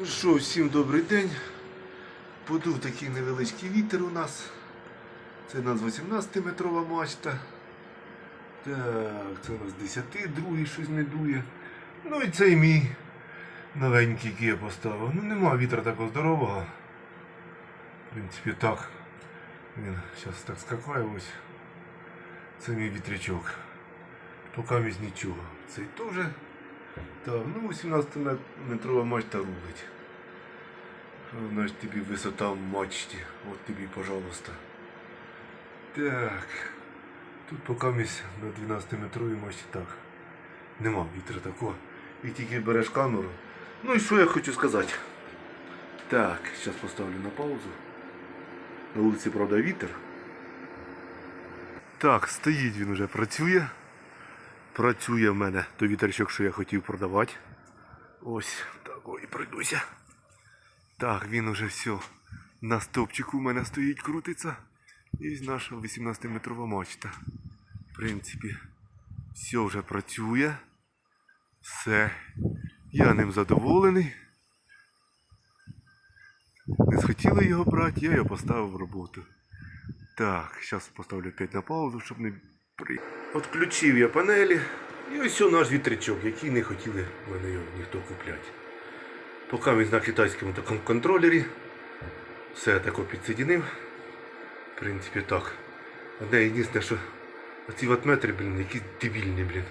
Ну що, всім добрий день. Подув такий невеличкий вітер у нас. Це у нас 18-метрова мачта. Так, це у нас 10 другий щось не дує. Ну і цей мій новенький, який я поставив. Ну нема вітра такого здорового. В принципі, так. Він зараз так скакає ось. Це мій вітрячок. Поки віз нічого. Цей теж. Так, ну 18-метрова мачта рулить. Ж тобі висота мачті. От тобі, пожалуйста. Так. Тут поки місь на 12-метровій мачті так. Нема вітра такого. І тільки береш камеру. Ну і що я хочу сказати? Так, зараз поставлю на паузу. На вулиці, правда, вітер. Так, стоїть він уже працює. Працює в мене той вітерчок, що я хотів продавати. Ось так ой, пройдуся. Так, він уже все. На стопчику у мене стоїть, крутиться. І наша 18-метрова мачта. В принципі, все вже працює. Все. Я ним задоволений. Не схотіли його брати, я його поставив в роботу. Так, зараз поставлю опять на паузу, щоб не. Отключив я панелі. І ось о наш вітрячок, який не хотіли мене його ніхто купляти. Поки він на китайському такому контролері. Все я тако підсоединив. В принципі так. Одне єдине, що оці ватметри, блін, які дебільні, блін.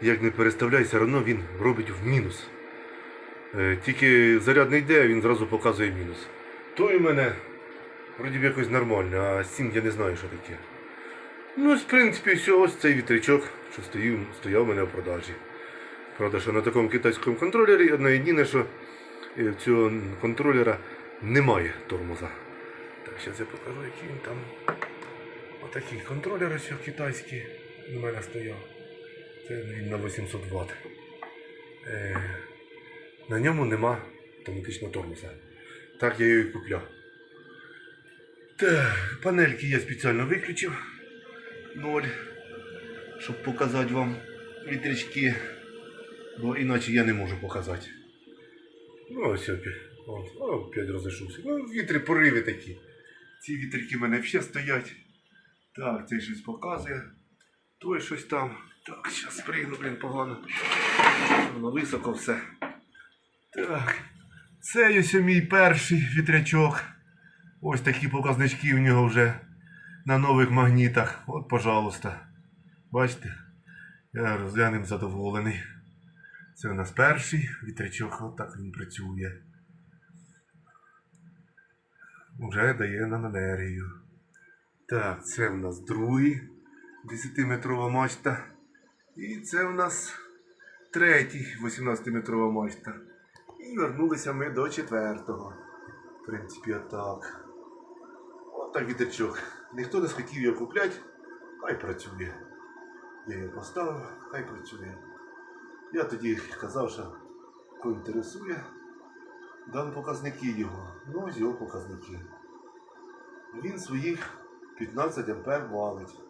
Як не переставляй, все одно він робить в мінус. Е, Тільки заряд не йде, він зразу показує мінус. Той у мене вроді б якось нормально, а з я не знаю, що таке. Ну, в принципі, все, ось цей вітрячок, що стоїв, стояв у мене в продажі. Правда, що на такому китайському контролері одне єдине, що е, цього контролера немає тормоза. Так, зараз я покажу, який він там. Отакий контролер ось китайський у мене стояв. Це він на 800 Вт. Е, на ньому нема автоматичного тормоза. Так я його і купляв. Так, панельки я спеціально виключив. Ноль. Щоб показати вам вітрячки. Бо іначе я не можу показати. Ну ось опять. От, опять розійшовся. Ну, вітри пориви такі. Ці вітрики в мене ще стоять. Так, цей щось показує. Той щось там. Так, зараз спригну, блін, погано. Воно високо все. Так. Це ось мій перший вітрячок. Ось такі показнички в нього вже на нових магнітах. От, пожалуйста. Бачите? Я розглянем задоволений. Це у нас перший вітрячок, от так він працює. Уже дає нам енергію. Так, це в нас другий 10-метрова мачта. І це в нас третій 18-метрова мачта. І вернулися ми до четвертого. В принципі, отак. От так вітрячок. Ніхто не схотів його купляти, хай працює. Я його поставив, хай працює. Я тоді казав, що кого інтересує, дам показники його. Ну ось його показники. Він своїх 15 ампер валить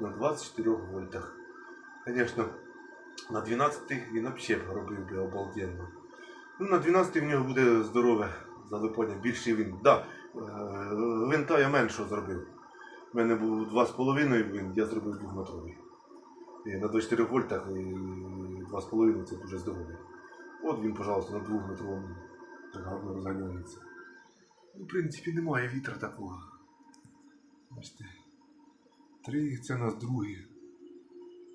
на 24 вольтах. Звісно, на 12 він взагалі робив би обалденно. Ну, на 12 в нього буде здорове залипання, більший він. Да, е, винта я меншого зробив. У мене був 2,5 винт, я зробив 2-метровий. І на 24 вольтах і 2,5 це дуже здоровий. От він, пожалуйста, на 2-метровому так гарно розганяється. Ну, В принципі, немає вітра такого. Бачите. Три, це у нас другий.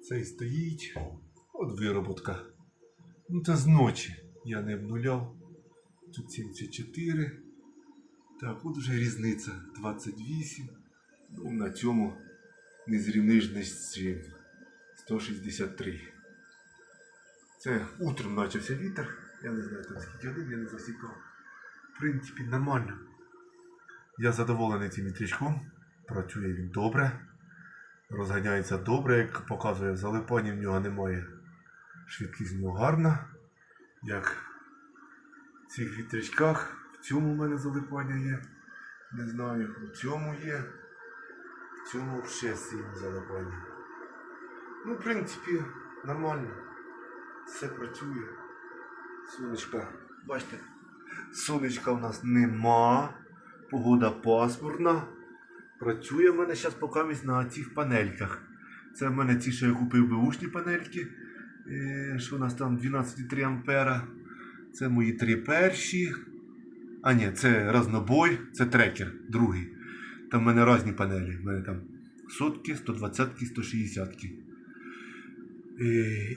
Цей стоїть. От вироботка. Ну це з ночі. Я не обнуляв. Тут 74. Так, от вже різниця. 28. Ну, на цьому не зрівниш з чим. 163. Це утром почався вітер. Я не знаю, там скільки годин я не засікав. В принципі, нормально. Я задоволений цим вітрячком. Працює він добре. Розганяється добре, як показує в залипанні в нього немає. Швидкість в нього гарна. Як цих вітрячках. В цьому в мене залипання є. Не знаю, в цьому є. В цьому ще сильне залипання. Ну, в принципі, нормально. Все працює. Сонечка, бачите, Сонечка в нас нема. Погода пасмурна. Працює в мене зараз поки на цих панельках. Це в мене ті, що я купив беушні панельки. Е, Що у нас там 12,3 ампера. Це мої три перші. А ні, це разнобой, це трекер, другий. Там в мене різні панелі. В мене там сотки, 120, 160. І,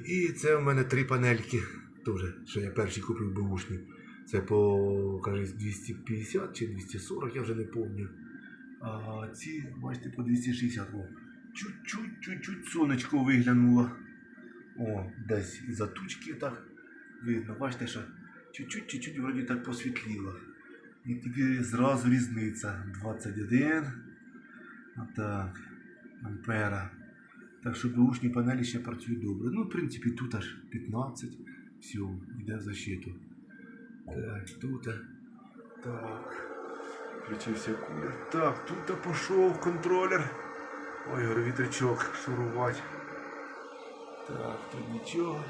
і це в мене три панельки. Теж, що я перші купив беушні. Це по кажись, 250 чи 240, я вже не пам'ятаю. А ці, бачите, по 260. О, чуть-чуть, чуть-чуть сонечко виглянуло. О, десь із-за тучки так видно. Бачите, що чуть-чуть, чуть-чуть вроді так посвітліло. І тільки зразу різниця. 21. Отак. Ампера. Так що беушні панелі ще працюють добре. Ну, в принципі, тут аж 15. Все, йде в защиту. Так, тут. Так. Включився кулер. Так, тут пішов контролер. Ой, говорю, вітрячок шурувати. Так, тут нічого.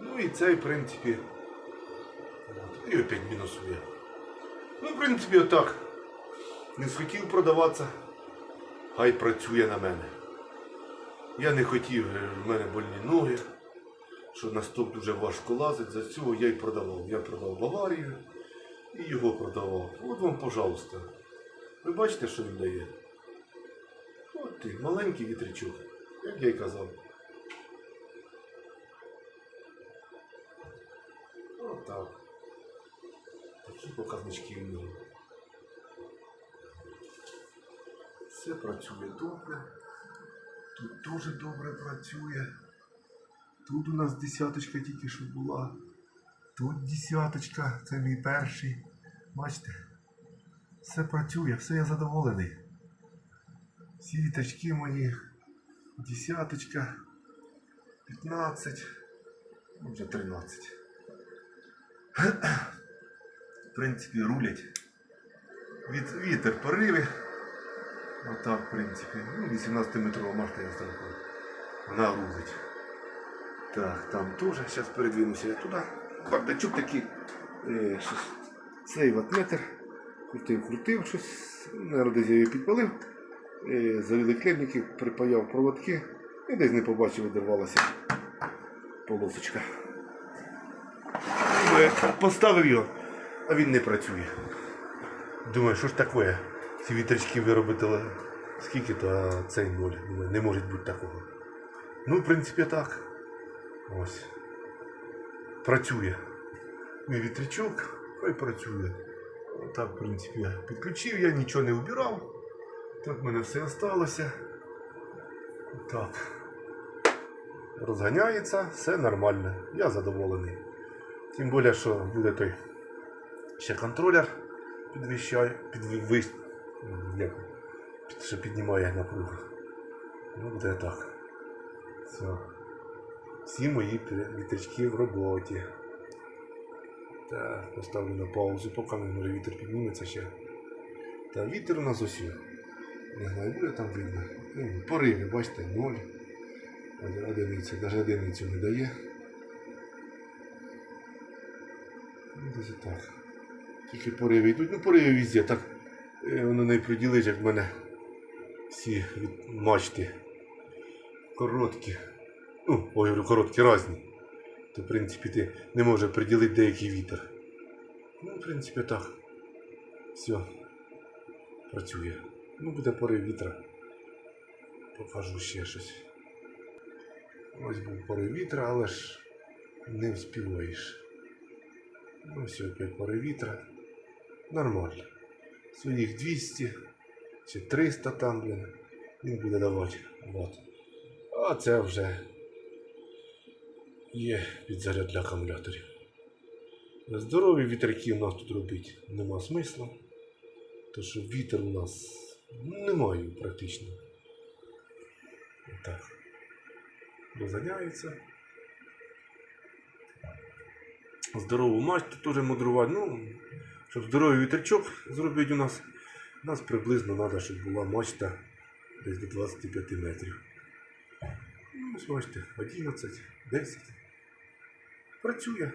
Ну і цей, в принципі. І опять мінусує. Ну, в принципі, отак. Не схотів продаватися. Хай працює на мене. Я не хотів, е, в мене больні ноги, що на стоп дуже важко лазить, за цього я й продавав. Я продав Баварію і його продавав. От вам, пожалуйста. Ви бачите, що він дає? От ти, маленький вітрячок, як я й казав. Показнички. Все працює добре. Тут дуже добре працює. Тут у нас десяточка тільки що була. Тут десяточка, це мій перший. Бачите? Все працює, все я задоволений. Всі вітачки мої. Десяточка. 15. ну, Вже 13. Принципі, рулять. Від, вітер пориви. Отак, в принципі. Ну, 18-метрова машина я станку. Вона рулить. Так, там теж. Зараз передвинуся я туди. Бардачок такий. Е. Цей ватметр. Крутив, крутив щось. Наверно, десь я її підпалив. Е, завіли клемники, припаяв проводки. І десь не побачив, відірвалася полосочка. Е, Поставив його, а він не працює. Думаю, що ж таке? Ці вітрячки виробили скільки, то цей ноль. Думаю, не може бути такого. Ну, в принципі, так. Ось. Працює. Мій вітрячок, хай працює. Так, в принципі, підключив, я нічого не вбирав. Так в мене все залишилося. Так. Розганяється, все нормально. Я задоволений. Тим більше, що буде той ще контролер підвищає, підвищ, як, під, що піднімає напругу. Ну, буде так. Все. Всі мої вітрячки в роботі. Так, поставлю на паузу, поки може вітер підніметься ще. Та вітер у нас усі. Не знаю, буде там видно. Ну, Пориви, бачите, ноль. Од- Одиниця, навіть одиницю не дає. Ну, Десь так. Тільки пориви йдуть. Ну, пориви везде. Так е, воно не приділить, як в мене всі мачти короткі. Ну, ой, говорю, короткі різні. То, в принципі, ти не можеш приділити деякий вітер. Ну, в принципі, так. Все. Працює. Ну, буде порив вітра. Покажу ще щось. Ось був порив вітра, але ж не вспіваєш. Ну, все, опять порив вітра. Нормально. Своїх 200 чи 300 там, блін, він буде давати. Вот. А це вже є підзаряд для акумуляторів. Здорові вітряки у нас тут робити нема смисла. То що вітер у нас немає практично. Так. Розганяється. Здорову мачту теж мудрувати. Ну, щоб здоровий вітрячок зробити у нас, у нас приблизно треба, щоб була мачта десь до 25 метрів. Ну, бачите, 11, 10. Працює.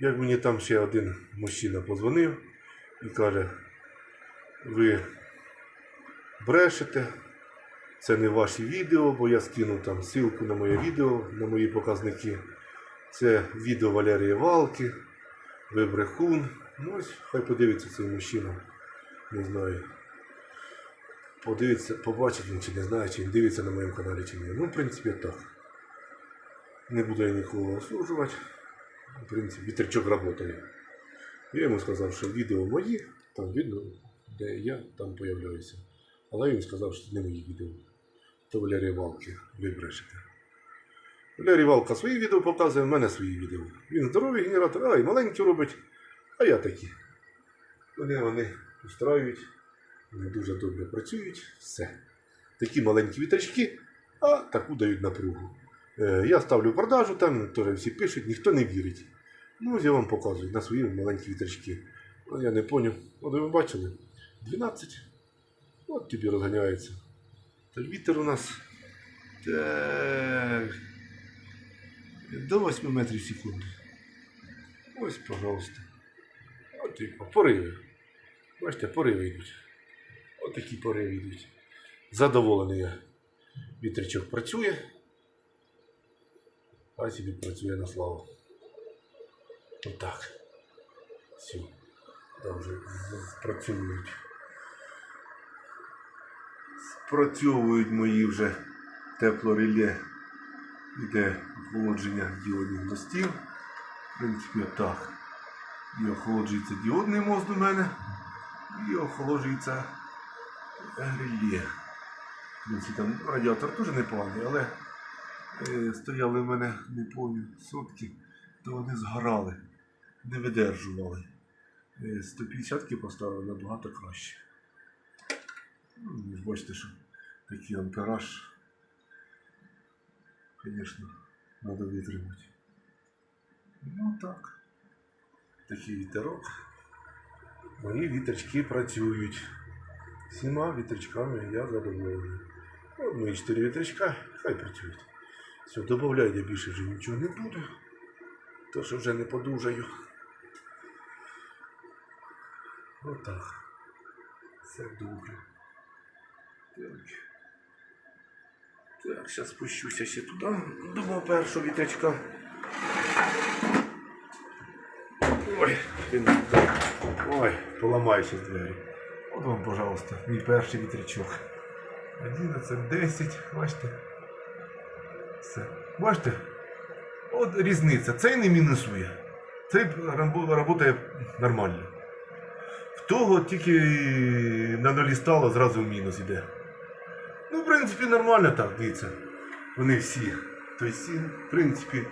Як мені там ще один мужчина позвонив і каже, ви брешете, це не ваші відео, бо я скинув там ссылку на моє відео, на мої показники. Це відео Валерія Валки, ви брехун. Ну ось, хай подивиться цей мужчина. Не знаю. Подивиться, побачить він чи не знає, чи він дивиться на моєму каналі чи ні. Ну, в принципі, так. Не буду я нікого осуджувати. В принципі, вітерчок працює. Я йому сказав, що відео мої, там видно, де я там появляюся. Але він сказав, що це не мої відео. То Валерія Валки, ви. Валерій Валка свої відео показує, в мене свої відео. Він здоровий генератор, а й маленькі робить, а я такі. Вони вони устраюють, вони дуже добре працюють, все. Такі маленькі вітрячки, а таку дають напругу. Е, я ставлю продажу, там теж всі пишуть, ніхто не вірить. Ну, я вам показую на свої маленькі вітрячки. Ну, я не поняв. От ви бачили? 12. От тобі розганяється. Та вітер у нас. Так. До 8 метрів в секунду. Ось, пожалуйста. От типу, пориви. Бачите, пориви йдуть. От такі пориви йдуть. Задоволений я. Вітрячок працює. А собі працює на славу. Отак. Все. Там вже спрацьовують. Спрацьовують мої вже теплореле. Іде охолодження діодних мостів. В принципі, отак. І охолоджується діодний мост у мене. І охолоджується реле. В принципі, там радіатор теж непоганий, але е, стояли в мене неповні сотки, то вони згорали, не видержували. Е, 150 поставили набагато краще. Ну, ви бачите, що такий ампераж, звісно, треба витримати. Ну так. Такий вітерок. Мої вітрячки працюють. Всіма вітрячками я задоволений. Мої чотири вітрячка, хай працюють. Все, додавляю я більше вже нічого не буду. То що вже не подужаю. Отак. Все добре. Так. Зараз спущуся ще туди. До першого вітрячка. Ой, він. Ой, поламаюся з двері. От вам, пожалуйста, мій перший вітрячок. 11, 10, бачите? Все. Бачите? От різниця. Цей не мінусує. Цей працює нормально. В того тільки на нулі стало, зразу в мінус іде. Принципі, нормально так, дивіться. Вони всі. Тобто, в принципі,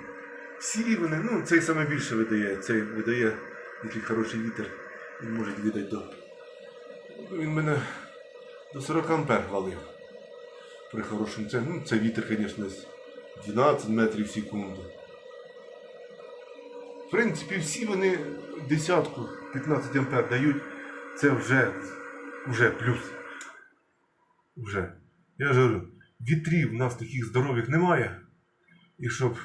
всі вони, ну, цей саме більше видає. Цей видає, який хороший вітер, він може видати до. Він мене до 40 ампер валив. При хорошому це, ну, це вітер, звісно, 12 метрів в секунду. В принципі, всі вони десятку 15 ампер дають. Це вже, вже плюс. Вже. Я ж говорю, вітрів в нас таких здорових немає. І щоб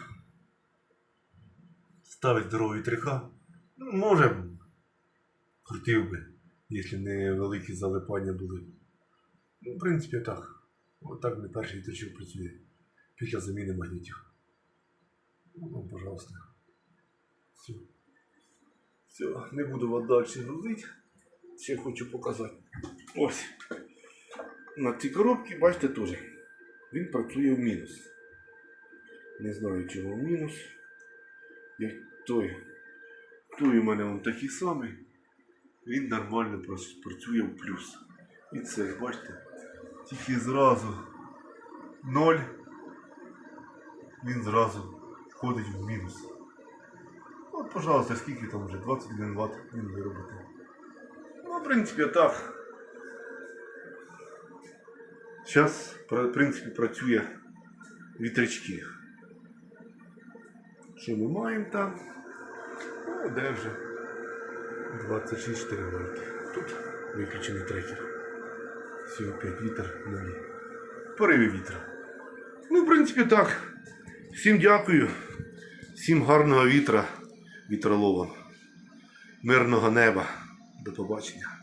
ставити здорові вітряка, ну, може, крутив би, якщо не великі залипання були. Ну, в принципі, так. Отак не перший вітрячок працює після заміни магнітів. Ну, пожалуйста. Все. Все, не буду вас далі грузити. Ще хочу показати. Ось. На цій коробці, бачите, теж. Він працює в мінус. Не знаю, чого в мінус. Як той. Той у мене він такий самий. Він нормально працює в плюс. І це, бачите, тільки зразу 0. Він зразу входить в мінус. От, пожалуйста, скільки там вже? 21 Вт він виробити. Ну, в принципі, так. Зараз, в принципі, працює вітрячки. Що ми маємо там? Ну, де вже? 26 вольт. Тут виключений трекер. Все, опять вітер нулі. Пориви вітра. Ну, в принципі, так. Всім дякую. Всім гарного вітра. вітроловом. Мирного неба. До побачення.